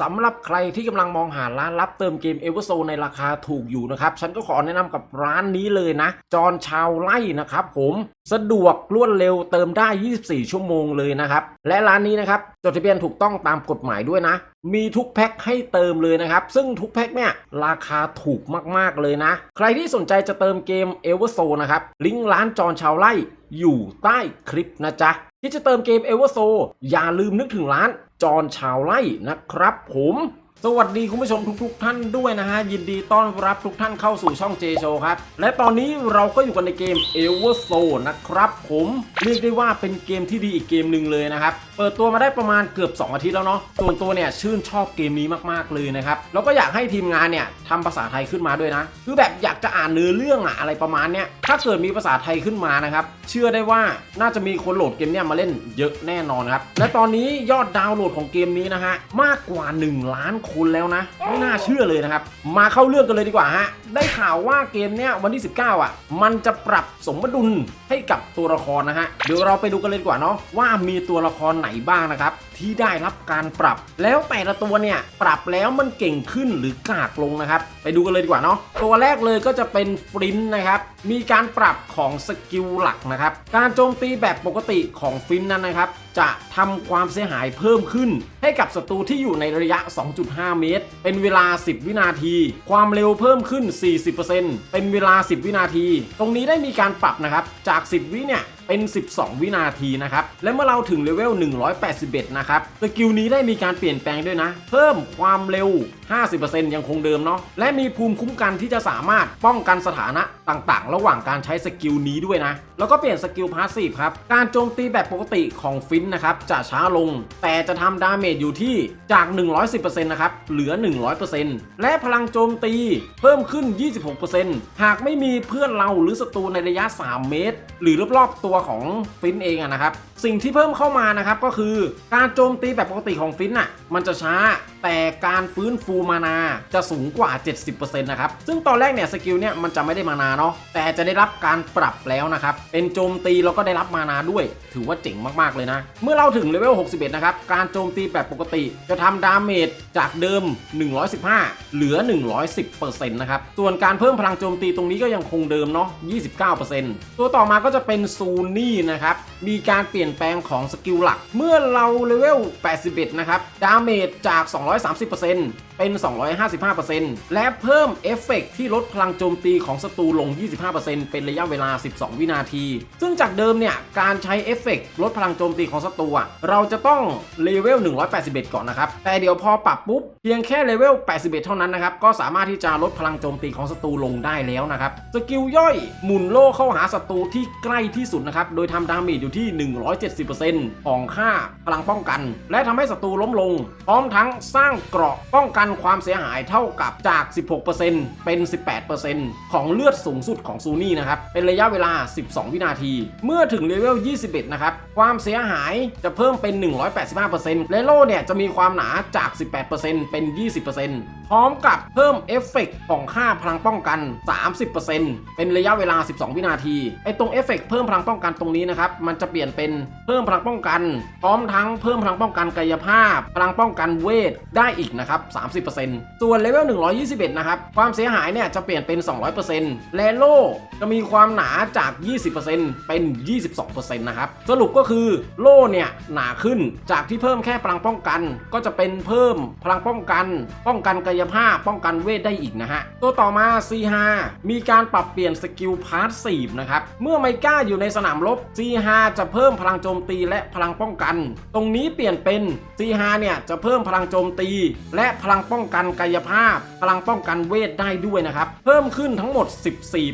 สำหรับใครที่กำลังมองหาร้านรับเติมเกมเอเวอร์โซในราคาถูกอยู่นะครับ ฉันก็ขอแนะนำกับร้านนี้เลยนะ จอนชาวไล่นะครับผมสะดวกรวดเร็วเติมได้ 24 ชั่วโมงเลยนะครับ และร้านนี้นะครับจดทะเบียนถูกต้องตามกฎหมายด้วยนะ มีทุกแพ็คให้เติมเลยนะครับ ซึ่งทุกแพ็คเนี่ยราคาถูกมากๆเลยนะ ใครที่สนใจจะเติมเกมเอเวอร์โซนะครับลิงก์ร้านจอนชาวไล่อยู่ใต้คลิปนะจ๊ะ ที่จะเติมเกมเอเวอร์โซอย่าลืมนึกถึงร้านจอนชาวไล่นะครับผม สวัสดีคุณผู้ชมทุกๆ ท่านด้วยนะฮะ ยินดีต้อนรับทุกท่านเข้าสู่ช่อง J Show ครับ และตอนนี้เราก็อยู่กันในเกม e v e r s o นะครับ ผมเรียกได้ว่าเป็นเกมที่ดีอีกเกมหนึ่งเลยนะครับ เปิดตัวมาได้ประมาณเกือบ 2 อาทิตย์แล้วเนาะส่วนตัวเนี่ยชื่นชอบเกมนี้มากๆเลยนะครับ แล้วก็อยากให้ทีมงานเนี่ยทำภาษาไทยขึ้นมาด้วยนะ คือแบบอยากจะอ่านเนื้อเรื่องอะอะไรประมาณเนี้ยถ้าเกิดมีภาษาไทยขึ้นมานะครับเชื่อได้ว่าน่าจะมีคนโหลดเกมเนี่ยมาเล่นเยอะแน่นอนครับและตอนนี้ยอดดาวน์โหลดของเกมนี้นะฮะมากกว่า 1 ล้านคนแล้วนะ ไม่น่าเชื่อเลยนะครับ มาเข้าเรื่องกันเลยดีกว่าฮะ ได้ข่าวว่าเกมเนี้ยวันที่ 19 อะ มันจะปรับสมดุลให้กับตัวละครนะฮะ เดี๋ยวเราไปดูกันเลยดีกว่าเนาะว่ามีตัวละครไหนบ้างนะครับที่ได้รับการปรับ แล้วแต่ละตัวเนี่ยปรับแล้วมันเก่งขึ้นหรือกากลงนะครับ ไปดูกันเลยดีกว่าเนาะตัวแรกเลยก็จะเป็นฟลินนะครับ มีการปรับของสกิลหลักนะครับ การโจมตีแบบปกติของฟลินนั้นนะครับ จะทำความเสียหายเพิ่มขึ้น ให้กับศัตรูที่อยู่ในระยะ 2.5 เมตร เป็นเวลา 10 วินาที ความเร็วเพิ่มขึ้น 40%เป็นเวลา 10 วินาที ตรงนี้ได้มีการปรับนะครับ จาก 10 วิเนี่ยเป็น 12 วินาทีนะครับ และเมื่อเราถึงเลเวล 181 นะครับ สกิลนี้ได้มีการเปลี่ยนแปลงด้วยนะ เพิ่มความเร็ว 50%ยังคงเดิมเนาะ และมีภูมิคุ้มกันที่จะสามารถป้องกันสถานะต่างๆ ระหว่างการใช้สกิลนี้ด้วยนะ แล้วก็เปลี่ยนสกิลพาสซีฟครับ การโจมตีแบบปกติของฟินนะครับจะช้าลง แต่จะทำดาเมจอยู่ที่จาก 110%นะครับเหลือ 100%และพลังโจมตีเพิ่มขึ้น 26%หากไม่มีเพื่อนเราหรือศัตรูในระยะ 3 เมตร หรือรอบๆตัวของฟินเองนะครับ สิ่งที่เพิ่มเข้ามานะครับก็คือการโจมตีแบบปกติของฟินน่ะมันจะช้าแต่การฟื้นฟูมานาจะสูงกว่า 70%นะครับ ซึ่งตอนแรกเนี่ยสกิลเนี่ยมันจะไม่ได้มานาเนาะแต่จะได้รับการปรับแล้วนะครับ เป็นโจมตีแล้วก็ได้รับมานาด้วย ถือว่าเจ๋งมากๆเลยนะ เมื่อเราถึงเลเวล 61 นะครับ การโจมตีแบบปกติจะทำดาเมจจากเดิม 115 เหลือ 110%นะครับ ส่วนการเพิ่มพลังโจมตีตรงนี้ก็ยังคงเดิมเนาะ29%ตัวต่อมาก็จะเป็นซูนี่นะครับมีการเปลี่ยนแปลงของสกิลหลัก เมื่อเราเลเวล 81 นะครับ ดาเมจจาก 230% เป็น 255%และเพิ่มเอฟเฟกต์ที่ลดพลังโจมตีของศัตรูลง 25%เป็นระยะเวลา 12 วินาที ซึ่งจากเดิมเนี่ย การใช้เอฟเฟกต์ลดพลังโจมตีของศัตรูเราจะต้องเลเวล 181 ก่อนนะครับ แต่เดี๋ยวพอปรับปุ๊บ เพียงแค่เลเวล 81 เท่านั้นนะครับ ก็สามารถที่จะลดพลังโจมตีของศัตรูลงได้แล้วนะครับ สกิลย่อยหมุนโล่เข้าหาศัตรูที่ใกล้ที่สุดนะครับ โดยทำดาเมจอยู่ที่ 170%ของค่าพลังป้องกัน และทำให้ศัตรูล้มลง พร้อมทั้งสร้างเกราะป้องกันความเสียหายเท่ากับจาก 16%เป็น 18%ของเลือดสูงสุดของซูนี่นะครับ เป็นระยะเวลา 12 วินาที เมื่อถึงเลเวล 21 นะครับ ความเสียหายจะเพิ่มเป็น 185%และโล่เนี่ยจะมีความหนาจาก 18%เป็น 20% พร้อมกับเพิ่มเอฟเฟกต์ของค่าพลังป้องกัน 30%เป็นระยะเวลา 12 วินาที ไอตรงเอฟเฟกต์เพิ่มพลังป้องกันตรงนี้นะครับ มันจะเปลี่ยนเป็นเพิ่มพลังป้องกัน พร้อมทั้งเพิ่มพลังป้องกันกายภาพ พลังป้องกันเวทได้อีกนะครับ 30%ส่วนเลเวล 121 นะครับ ความเสียหายเนี่ยจะเปลี่ยนเป็น 200%และโล่จะมีความหนาจาก 20%เป็น 22%นะครับ สรุปก็คือโล่เนี่ยหนาขึ้นจากที่เพิ่มแค่พลังป้องกัน ก็จะเป็นเพิ่มพลังป้องกัน ป้องกันกายภาพป้องกันเวทได้อีกนะฮะ ตัวต่อมา C5 มีการปรับเปลี่ยนสกิลพาร์ทสีนะครับ เมื่อไมก้าอยู่ในสนามรบ C5 จะเพิ่มพลังโจมตีและพลังป้องกัน ตรงนี้เปลี่ยนเป็น C5 เนี่ยจะเพิ่มพลังโจมตี และพลังป้องกันกายภาพ พลังป้องกันเวทได้ด้วยนะครับ เพิ่มขึ้นทั้งหมด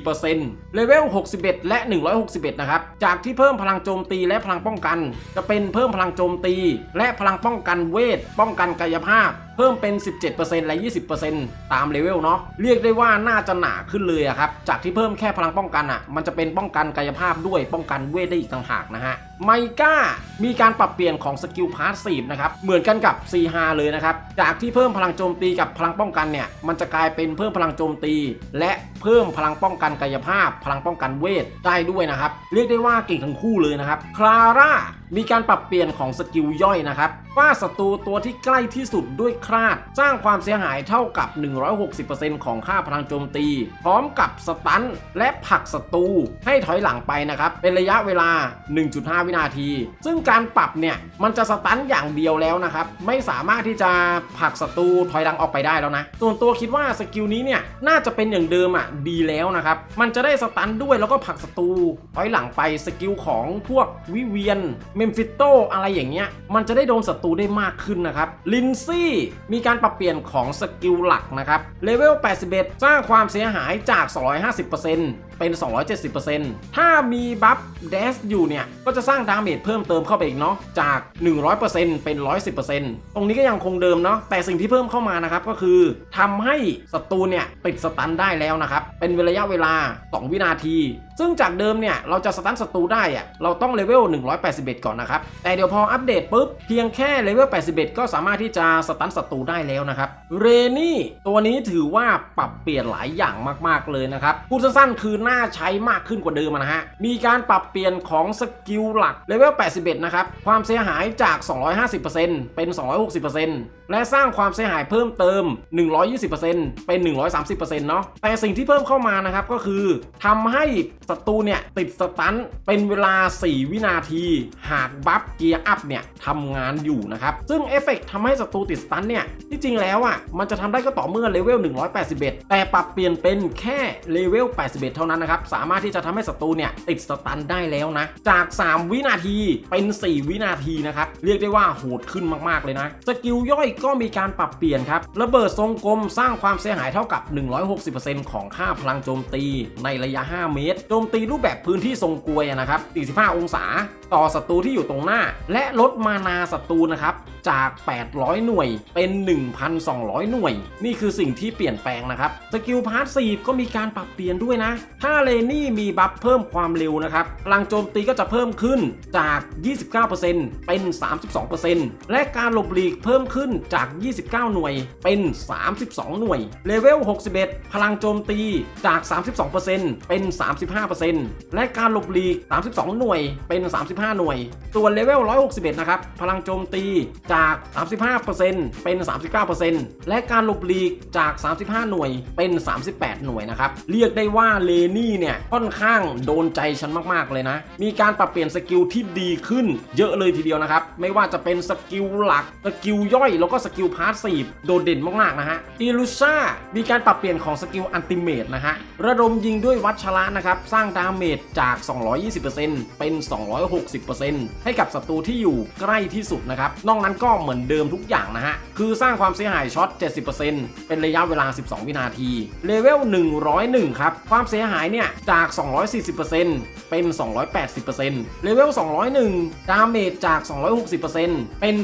14%เลเวล 61 และ 161 นะครับ จากที่เพิ่มพลังโจมตีและพลังป้องกัน จะเป็นเพิ่มพลังโจมตี และพลังป้องกันเวท ป้องกันกายภาพ เพิ่มเป็น 17%และ 20%ตามเลเวลเนาะเรียกได้ว่าน่าจะหนาขึ้นเลยอะครับจากที่เพิ่มแค่พลังป้องกันอะมันจะเป็นป้องกันกายภาพด้วยป้องกันเวทได้อีกต่างหากนะฮะ ไมก้ามีการปรับเปลี่ยนของสกิลพาสซีฟนะครับ เหมือนกันกับ C5 เลยนะครับ จากที่เพิ่มพลังโจมตีกับพลังป้องกันเนี่ย มันจะกลายเป็นเพิ่มพลังโจมตี และเพิ่มพลังป้องกันกายภาพ พลังป้องกันเวทได้ด้วยนะครับ เรียกได้ว่าเก่งทั้งคู่เลยนะครับคลาร่ามีการปรับเปลี่ยนของสกิลย่อยนะครับว่าศัตรูตัวที่ใกล้ที่สุดด้วยคราด สร้างความเสียหายเท่ากับ 160%ของค่าพลังโจมตี พร้อมกับสตันและผลักศัตรูให้ถอยหลังไปนะครับเป็นระยะเวลา 1.5วินาที ซึ่งการปรับเนี่ยมันจะสตันอย่างเดียวแล้วนะครับ ไม่สามารถที่จะผลักศัตรูถอยหลังออกไปได้แล้วนะ ส่วนตัวคิดว่าสกิลนี้เนี่ยน่าจะเป็นอย่างเดิมอะดีแล้วนะครับ มันจะได้สตันด้วยแล้วก็ผลักศัตรูถอยหลังไปสกิลของพวกวิเวียนเมมฟิโตอะไรอย่างเงี้ยมันจะได้โดนศัตรูได้มากขึ้นนะครับลินซี่มีการปรับเปลี่ยนของสกิลหลักนะครับเลเวล 81 สร้างความเสียหายจาก 250%เป็น 270%ถ้ามีบัฟเดสอยู่เนี่ยก็จะสร้างางดาเมจเพิ่มเติมเข้าไปอีกเนาะจาก 100%เป็น 110%ตรงนี้ก็ยังคงเดิมเนาะแต่สิ่งที่เพิ่มเข้ามานะครับก็คือทำให้ศัตรูเนี่ยติดสตันได้แล้วนะครับเป็นระยะเวลา 2 วินาที ซึ่งจากเดิมเนี่ยเราจะสตันศัตรูได้อะเราต้องเลเวล 181 ก่อนนะครับ แต่เดี๋ยวพออัปเดตปุ๊บ เพียงแค่เลเวล 81 ก็สามารถที่จะสตันศัตรูได้แล้วนะครับ เรนี่ตัวนี้ถือว่าปรับเปลี่ยนหลายอย่างมากๆเลยนะครับ พูดสั้นๆ คือน่าใช้มากขึ้นกว่าเดิมนะฮะ มีการปรับเปลี่ยนของสกิลหลักเลเวล 81 นะครับ ความเสียหายจาก 250%เป็น 260%และสร้างความเสียหายเพิ่มเติม 120%เป็น 130%เนาะ แต่สิ่งที่เพิ่มเข้ามานะครับก็คือทำให้ศัตรูเนี่ยติดสตันเป็นเวลา 4 วินาที หากบัฟเกียร์อัพเนี่ยทำงานอยู่นะครับ ซึ่งเอฟเฟกต์ทำให้ศัตรูติดสตันเนี่ยที่จริงแล้วอะมันจะทำได้ก็ต่อเมื่อเลเวล 181 แต่ปรับเปลี่ยนเป็นแค่เลเวล 81 เท่านั้นนะครับ สามารถที่จะทำให้ศัตรูเนี่ยติดสตันได้แล้วนะ จาก 3 วินาทีเป็น 4 วินาทีนะครับ เรียกได้ว่าโหดขึ้นมากๆเลยนะ สกิลย่อยก็มีการปรับเปลี่ยนครับ ระเบิดทรงกลมสร้างความเสียหายเท่ากับ 160%ของค่าพลังโจมตีในระยะ 5 เมตรโจมตีรูปแบบพื้นที่ทรงกลวยนะครับ45 องศา ต่อศัตรูที่อยู่ตรงหน้า และลดมานาศัตรูนะครับจาก 800 หน่วยเป็น 1,200 หน่วย นี่คือสิ่งที่เปลี่ยนแปลงนะครับ สกิลพาร์ทซีก็มีการปรับเปลี่ยนด้วยนะ ถ้าเลนี่มีบัฟเพิ่มความเร็วนะครับพลังโจมตีก็จะเพิ่มขึ้นจาก 29%เป็น 32%และการหลบหลีกเพิ่มขึ้นจาก 29 หน่วยเป็น 32 หน่วย เลเวล 61 พลังโจมตีจาก 32%เป็น 35และการหลบหลีก 32 หน่วยเป็น 35 หน่วย ส่วนเลเวล 161 นะครับ พลังโจมตีจาก 35%เป็น 39%และการหลบหลีกจาก 35 หน่วยเป็น 38 หน่วยนะครับ เรียกได้ว่าเลนี่เนี่ย ค่อนข้างโดนใจฉันมาก ๆ เลยนะ มีการปรับเปลี่ยนสกิลที่ดีขึ้นเยอะเลยทีเดียวนะครับ ไม่ว่าจะเป็นสกิลหลัก สกิลย่อย แล้วก็สกิลพาสซีฟโดดเด่นมาก ๆ นะฮะอีลูซ่ามีการปรับเปลี่ยนของสกิลอันติเมตนะฮะ ระดมยิงด้วยวัชระนะครับสร้างดาเมจจาก 220%เป็น 260%ให้กับศัตรูที่อยู่ใกล้ที่สุดนะครับ นอกนั้นก็เหมือนเดิมทุกอย่างนะฮะ คือสร้างความเสียหายช็อต 70%เป็นระยะเวลา 12 วินาที เลเวล 101 ครับ ความเสียหายเนี่ยจาก 240%เป็น 280%เลเวล 201 ดาเมจจาก 260%เป็น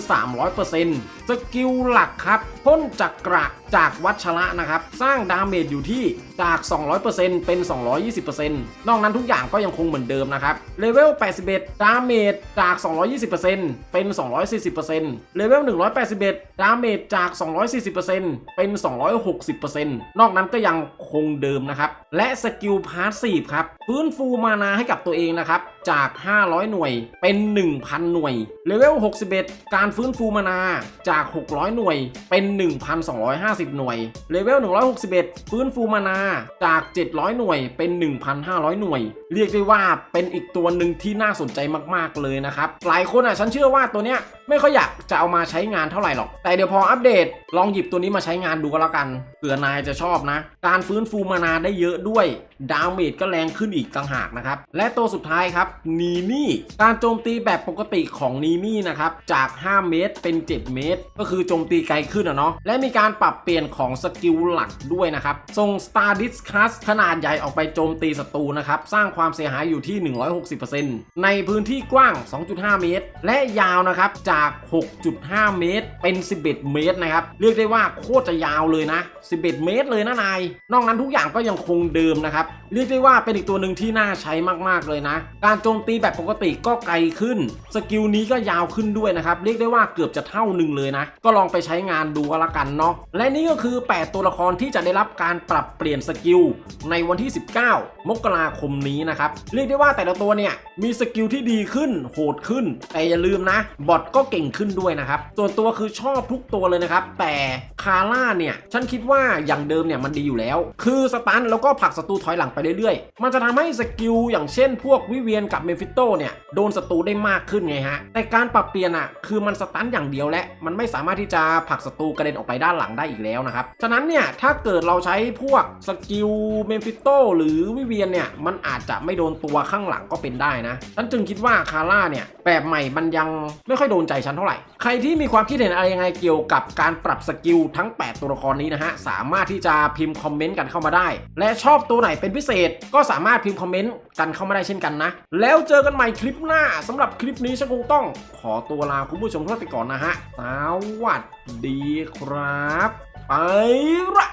300%สกิลหลักครับพ่นจักระจากวัชระนะครับ สร้างดาเมจอยู่ที่จาก 200%เป็น 220%นอกนั้นทุกอย่างก็ยังคงเหมือนเดิมนะครับเลเวล 81 ดาเมจจาก 220%เป็น 240%เลเวล 181 ดาเมจจาก 240%เป็น 260%นอกนั้นก็ยังคงเดิมนะครับ และสกิลพาสซีฟครับ ฟื้นฟูมานาให้กับตัวเองนะครับ จาก 500 หน่วยเป็น 1,000 หน่วย เลเวล 61 การฟื้นฟูมานาจาก 600 หน่วยเป็น 1,250 หน่วย เลเวล 161 ฟื้นฟูมานาจาก 700 หน่วยเป็น 1,500 หน่วย เรียกได้ว่าเป็นอีกตัวหนึ่งที่น่าสนใจมากๆเลยนะครับ หลายคนอะฉันเชื่อว่าตัวเนี้ยไม่ค่อยอยากจะเอามาใช้งานเท่าไหร่หรอก แต่เดี๋ยวพออัปเดต ลองหยิบตัวนี้มาใช้งานดูก็แล้วกันเผื่อนายจะชอบนะ การฟื้นฟูมานาได้เยอะด้วย ดาเมจก็แรงขึ้นอีกต่างหากนะครับ และตัวสุดท้ายครับนีมี่ การโจมตีแบบปกติของนีมี่นะครับ จาก 5 เมตรเป็น 7 เมตร ก็คือโจมตีไกลขึ้นอะเนาะ และมีการปรับเปลี่ยนของสกิลหลักด้วยนะครับส่ง Star Discus ขนาดใหญ่ออกไปโจมตีศัตรูนะครับ สร้างความความเสียหายอยู่ที่ 160%ในพื้นที่กว้าง 2.5 เมตร และยาวนะครับจาก 6.5 เมตร เป็น 11 เมตรนะครับ เรียกได้ว่าโคตรจะยาวเลยนะ 11 เมตรเลยนะนาย นอกนั้นทุกอย่างก็ยังคงเดิมนะครับ เรียกได้ว่าเป็นอีกตัวหนึ่งที่น่าใช้มากๆเลยนะ การโจมตีแบบปกติก็ไกลขึ้น สกิลนี้ก็ยาวขึ้นด้วยนะครับ เรียกได้ว่าเกือบจะเท่าหนึ่งเลยนะ ก็ลองไปใช้งานดูก็แล้วกันเนาะ และนี่ก็คือ 8 ตัวละครที่จะได้รับการปรับเปลี่ยนสกิลในวันที่ 19 มกราคมนี้นะครับ เรียกได้ว่าแต่ละตัวเนี่ยมีสกิลที่ดีขึ้นโหดขึ้น แต่อย่าลืมนะ บอทก็เก่งขึ้นด้วยนะครับ ส่วนตัวคือชอบทุกตัวเลยนะครับ แต่คาร่าเนี่ยฉันคิดว่าอย่างเดิมเนี่ยมันดีอยู่แล้ว คือสตันแล้วก็ผลักศัตรูถอยหลังไปเรื่อยๆ มันจะทำให้สกิลอย่างเช่น พวกวิเวียนกับเมฟิโตเนี่ยโดนศัตรูได้มากขึ้นไงฮะแต่การปรับเปลี่ยนอะคือมันสตันอย่างเดียวและ มันไม่สามารถที่จะผลักศัตรูกระเด็นออกไปด้านหลังได้อีกแล้วนะครับฉะนั้นเนี่ยถ้าเกิดเราใช้พวกสกิลเมฟิโตหรือวิเวียนเนี่ยมันอาจจะไม่โดนตัวข้างหลังก็เป็นได้นะ ฉันจึงคิดว่าคาร่าเนี่ยแบบใหม่มันยังไม่ค่อยโดนใจฉันเท่าไหร่ ใครที่มีความคิดเห็นอะไรยังไงเกี่ยวกับการปรับสกิลทั้ง 8 ตัวละครนี้นะฮะ สามารถที่จะพิมพ์คอมเมนต์กันเข้ามาได้ และชอบตัวไหนเป็นพิเศษ ก็สามารถพิมพ์คอมเมนต์กันเข้ามาได้เช่นกันนะ แล้วเจอกันใหม่คลิปหน้าสำหรับคลิปนี้ฉันคงต้อง ขอตัวลาคุณผู้ชมทุกท่านไปก่อนนะฮะสวัสดีครับ ไปละ